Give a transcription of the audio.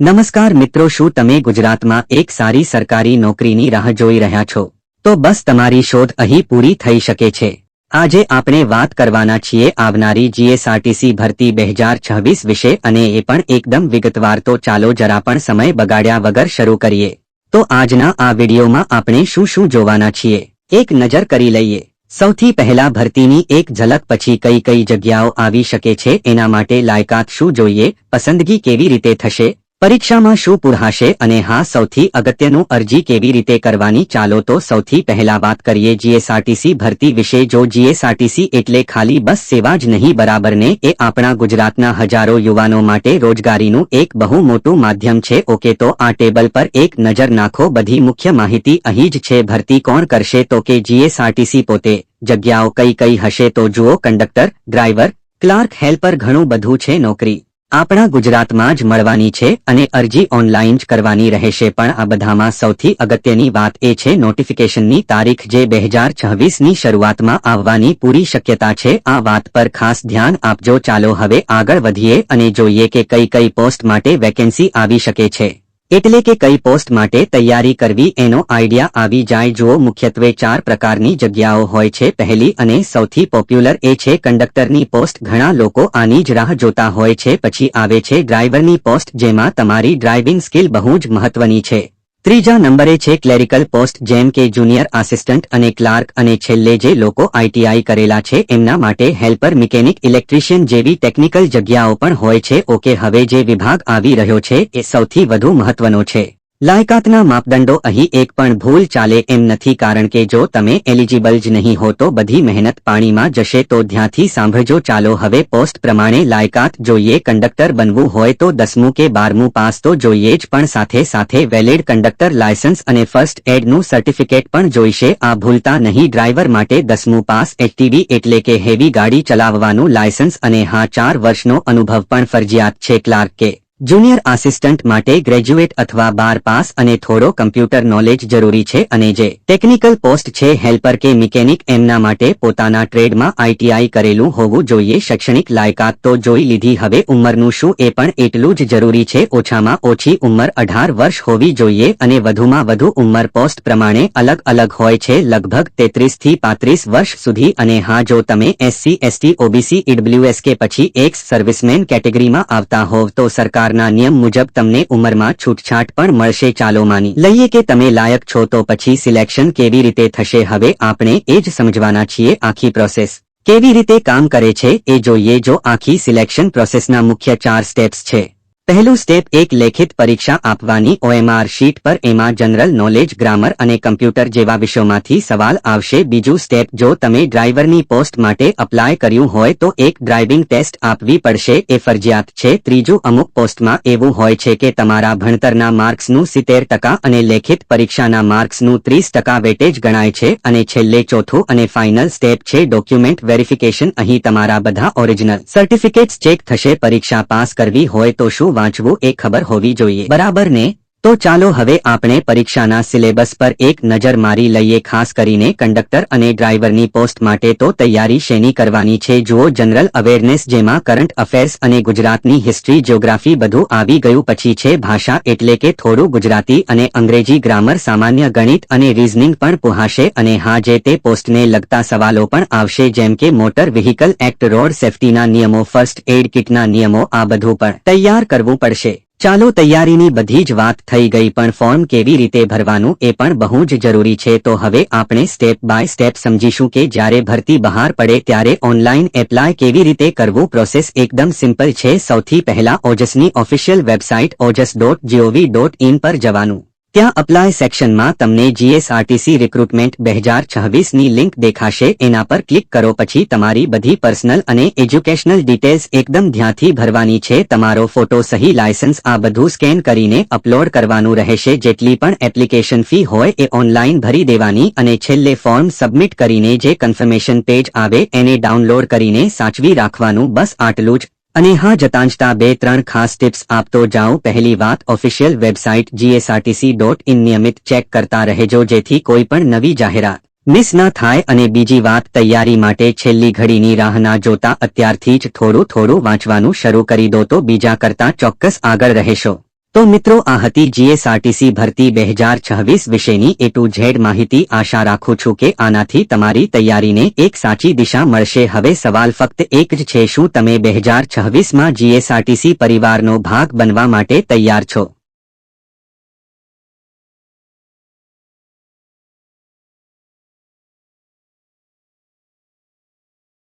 નમસ્કાર મિત્રો, શું તમે ગુજરાતમાં એક સારી સરકારી નોકરીની રાહ જોઈ રહ્યા છો? તો બસ તમારી શોધ અહીં પૂરી થઈ શકે છે. આજે આપણે વાત કરવાના છીએ આવનારી જીએસઆરટીસી ભરતી બે હજાર છવ્વીસ વિશે અને એ પણ એકદમ વિગતવાર. તો ચાલો જરા પણ સમય બગાડ્યા વગર શરૂ કરીએ. તો આજના આ વિડીયોમાં આપણે શું શું જોવાના છીએ? એક નજર કરી લઈએ. સૌથી પહેલા ભરતીની એક ઝલક પછી કઈ કઈ જગ્યાઓ આવી શકે છે? એના માટે લાયકાત શું જોઈએ? પસંદગી કેવી રીતે થશે? પરીક્ષામાં શું પૂરાશે અને હા, સૌથી અગત્યનું અરજી કેવી રીતે કરવાની? ચાલો તો સૌથી પહેલા વાત કરીએ જીએસઆરટીસી ભરતી વિશે. જો જીએસઆરટીસી એટલે ખાલી બસ સેવા જ નહીં, બરાબરને એ આપણા ગુજરાતના હજારો યુવાનો માટે રોજગારીનું એક બહુ મોટું માધ્યમ છે. ઓકે, તો આ ટેબલ પર એક નજર નાખો. બધી મુખ્ય માહિતી અહીં જ છે. ભરતી કોણ કરશે? તો કે જીએસઆરટીસી પોતે. જગ્યાઓ કઈ કઈ હશે? તો જુઓ, કંડક્ટર, ડ્રાઈવર, ક્લાર્ક, હેલ્પર ઘણું બધું છે. નોકરી. આપણા ગુજરાતમાં જ મળવાની છે અને અરજી ઓનલાઈન જ કરવાની રહેશે. પણ આ બધામાં સૌથી અગત્યની વાત એ છે નોટિફિકેશનની તારીખ જે બે હજાર છવ્વીસની શરૂઆતમાં આવવાની પૂરી શક્યતા છે. આ વાત પર ખાસ ધ્યાન આપજો. ચાલો હવે આગળ વધીએ અને જોઈએ કે કઈ કઈ પોસ્ટ માટે વેકેન્સી આવી શકે છે. એટલે કે કઈ પોસ્ટ માટે તૈયારી કરવી એનો આઈડિયા આવી જાય જુઓ. મુખ્યત્વે ચાર પ્રકારની જગ્યાઓ હોય છે. પહેલી અને સૌથી પોપ્યુલર એ છે કંડક્ટરની પોસ્ટ. ઘણા લોકો આની જ રાહ જોતા હોય છે. પછી આવે છે ડ્રાઈવરની પોસ્ટ જેમાં તમારી ડ્રાઇવિંગ સ્કિલ બહુ જ મહત્વની છે. ત્રીજા નંબરે છે ક્લેરિકલ પોસ્ટ, જેમ કે જુનિયર આસિસ્ટન્ટ અને ક્લાર્ક અને છેલ્લે જે લોકો આઈટીઆઈ કરેલા છે, એમના માટે હેલ્પર, મિકેનિક, ઇલેક્ટ્રિશિયન જેવી ટેકનિકલ જગ્યાઓ પણ હોય છે. ઓકે, હવે જે વિભાગ આવી રહ્યો છે, એ સૌથી વધુ મહત્વનો છે. લાયકાતના માપદંડો અહીં એક પણ ભૂલ ચાલે એમ નથી કારણ કે જો તમે એલિજિબલ જ નહીં હો તો બધી મહેનત પાણીમાં જશે તો ધ્યાંથી સાંભળજો ચાલો હવે પોસ્ટ પ્રમાણે લાયકાત જોઈએ કંડક્ટર બનવું હોય તો દસમું કે બારમું પાસ તો જોઈએ જ પણ સાથે સાથે વેલિડ કંડક્ટર લાયસન્સ અને ફર્સ્ટ એડનું સર્ટિફિકેટ પણ જોઈશે. આ ભૂલતા નહીં ડ્રાઈવર માટે દસમું પાસ એચટીવી એટલે કે હેવી ગાડી ચલાવવાનું લાયસન્સ અને હા ચાર વર્ષનો અનુભવ પણ ફરજિયાત છે ક્લાર્ક. કે જુનિયર આસિસ્ટન્ટ માટે ગ્રેજ્યુએટ અથવા બાર પાસ અને થોડો કમ્પ્યુટર નોલેજ જરૂરી છે અને જે ટેકનિકલ પોસ્ટ છે હેલ્પર કે મિકેનિક એમના માટે પોતાના ટ્રેડમાં આઈટીઆઈ કરેલું હોવું જોઈએ. શૈક્ષણિક લાયકાત તો જોઈ લીધી. હવે ઉંમરનું શું એ પણ એટલું જ જરૂરી છે. ઓછામાં ઓછી ઉંમર અઢાર વર્ષ હોવી જોઈએ અને વધુમાં વધુ ઉંમર પોસ્ટ પ્રમાણે અલગ અલગ હોય છે. લગભગ તેત્રીસથી પાંત્રીસ વર્ષ સુધી અને હા, જો તમે એસસી, એસટી, ઓબીસી ઈડબ્લ્યુએસ કે પછી એક્સ સર્વિસમેન કેટેગરીમાં આવતા હોવ તો સરકાર સરકારના નિયમ મુજબ તમને ઉંમરમાં છૂટછાટ પણ મળશે ચાલો માની લઈએ કે તમે લાયક છો તો પછી સિલેક્શન કેવી રીતે થશે હવે આપણે એ જ સમજવાના છીએ આખી પ્રોસેસ. કેવી રીતે કામ કરે છે એ જોઈએ જો આખી સિલેક્શન પ્રોસેસના મુખ્ય ચાર સ્ટેપ્સ છે. પહેલું સ્ટેપ એક લેખિત પરીક્ષા આપવાની ઓએમઆર શીટ પર એમાં જનરલ નોલેજ, ગ્રામર અને કમ્પ્યુટર જેવા વિષયોમાંથી સવાલ આવશે. બીજું સ્ટેપ, જો તમે ડ્રાઈવરની પોસ્ટ માટે અપ્લાય કર્યું હોય તો એક ડ્રાઇવિંગ ટેસ્ટ આપવી પડશે. એ ફરજિયાત છે. ત્રીજું, અમુક પોસ્ટમાં એવું હોય છે કે તમારા ભણતરના માર્ક્સનું સિત્તેર ટકા અને લેખિત પરીક્ષાના માર્ક્સનું ત્રીસ ટકા વેટેજ ગણાય છે. અને છેલ્લે ચોથું અને ફાઇનલ સ્ટેપ છે, ડોક્યુમેન્ટ વેરિફિકેશન. અહીં તમારા બધા ઓરિજિનલ સર્ટિફિકેટ્સ ચેક થશે. પરીક્ષા પાસ કરવી હોય તો શું વાંચવું એ ખબર હોવી જોઈએ. બરાબર ને તો ચાલો હવે આપણે પરીક્ષાના સિલેબસ પર એક નજર મારી લઈએ, ખાસ કરીને કંડક્ટર અને ડ્રાઈવરની પોસ્ટ માટે તો તૈયારી શેની કરવાની છે? જુઓ, જનરલ અવેરનેસ જેમાં કરંટ અફેર્સ અને ગુજરાતની હિસ્ટ્રી, જ્યોગ્રાફી બધું આવી ગયું પછી છે ભાષા એટલે કે થોડું ગુજરાતી અને અંગ્રેજી ગ્રામર, સામાન્ય ગણિત અને રીઝનિંગ પણ પુહાશે અને હા, જે તે પોસ્ટને લગતા સવાલો પણ આવશે, જેમ કે મોટર વ્હીકલ એક્ટ, રોડ સેફટીના નિયમો, ફર્સ્ટ એડ કિટના નિયમો, આ બધું પણ તૈયાર કરવું પડશે. ચાલો તૈયારીની બધી જ વાત થઈ ગઈ, પણ ફોર્મ કેવી રીતે ભરવાનું એ પણ બહુ જ જરૂરી છે. તો હવે આપણે સ્ટેપ બાય સ્ટેપ સમજીશું કે જ્યારે ભરતી બહાર પડે ત્યારે ઓનલાઈન એપ્લાય કેવી રીતે કરવું. પ્રોસેસ એકદમ સિમ્પલ છે. સૌથી પહેલા ઓજસની official website Ojas dot gov dot in પર જવાનું. ત્યાં અપ્લાય સેક્શનમાં તમને જીએસઆરટીસી રિક્રુટમેન્ટ બે હજાર છવ્વીસની લિંક દેખાશે. એના પર ક્લિક કરો પછી તમારી બધી પર્સનલ અને એજ્યુકેશનલ ડિટેલ્સ એકદમ ધ્યાનથી ભરવાની છે. તમારો ફોટો સહી લાયસન્સ આ બધું સ્કેન કરીને અપલોડ કરવાનું રહેશે. જેટલી પણ એપ્લિકેશન ફી હોય એ ઓનલાઈન ભરી દેવાની અને છેલ્લે ફોર્મ સબમિટ કરીને જે કન્ફર્મેશન પેજ આવે એને ડાઉનલોડ કરીને સાચવી રાખવાનું. બસ આટલું જ. અને હા, જતાંજતા બે, ત્રણ ખાસ ટિપ્સ આપતો જાઉં પહેલી વાત official website GSRTC dot in નિયમિત ચેક કરતા રહેજો, જેથી કોઈ પણ નવી જાહેરાત મિસ ન થાય. અને બીજી વાત, તૈયારી માટે છેલ્લી ઘડીની રાહ ના જોતા, અત્યારથી જ થોડું થોડું વાંચવાનું શરૂ કરી દો તો બીજા કરતા ચોક્કસ આગળ રહેશો. તો મિત્રો, આ હતી જીએસઆરટીસી ભરતી બે હજાર છવ્વીસ વિશેની એ ટુ ઝેડ માહિતી. આશા રાખું છું કે આનાથી તમારી તૈયારીને એક સાચી દિશા મળશે. હવે સવાલ ફક્ત એક જ છે, શું તમે બે હજાર છવ્વીસમાં જીએસઆરટીસી પરિવારનો ભાગ બનવા માટે તૈયાર છો?